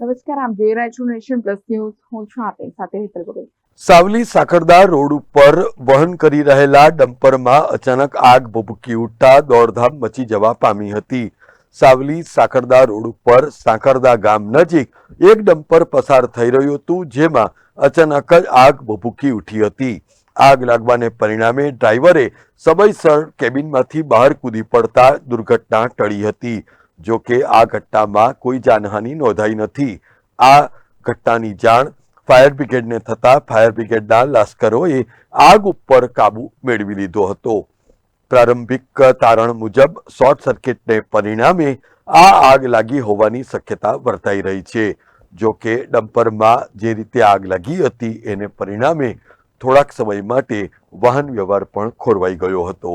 નમસ્કાર આપ જોઈ નેશન પ્લસ ન્યૂઝ. હું છું આપની સાથે હેતલ ભગત સાવલી સાકરદા રોડ ઉપર વહન કરી રહેલા ડમ્પરમાં અચાનક આગ ભભૂકી ઉઠતા દોડધામ મચી જવા પામી હતી. સાવલી સાકરદા રોડ ઉપર સાકરદા ગામ નજીક એક ડમ્પર પસાર થઈ રહ્યું હતું, જેમાં અચાનક જ આગ ભભૂકી ઉઠી હતી. આગ લાગવાને પરિણામે ડ્રાઈવરે સમયસર કેબિનમાંથી બહાર કૂદી પડતા દુર્ઘટના ટળી હતી. જો કે આ ઘટનામાં કોઈ જાનહાની નોંધાઈ નથી. આ ઘટનાની જાણ ફાયર બ્રિગેડને થતાં ફાયર બ્રિગેડના લશ્કરોએ આગ ઉપર કાબુ મેળવી લીધો હતો. પ્રારંભિક તારણ મુજબ શોર્ટ સર્કિટને પરિણામે આ આગ લાગી હોવાની શક્યતા વર્તાઈ રહી છે. જો કે ડમ્પરમાં જે રીતે આગ લાગી હતી એને પરિણામે થોડાક સમય માટે વાહન વ્યવહાર પણ ખોરવાઈ ગયો હતો.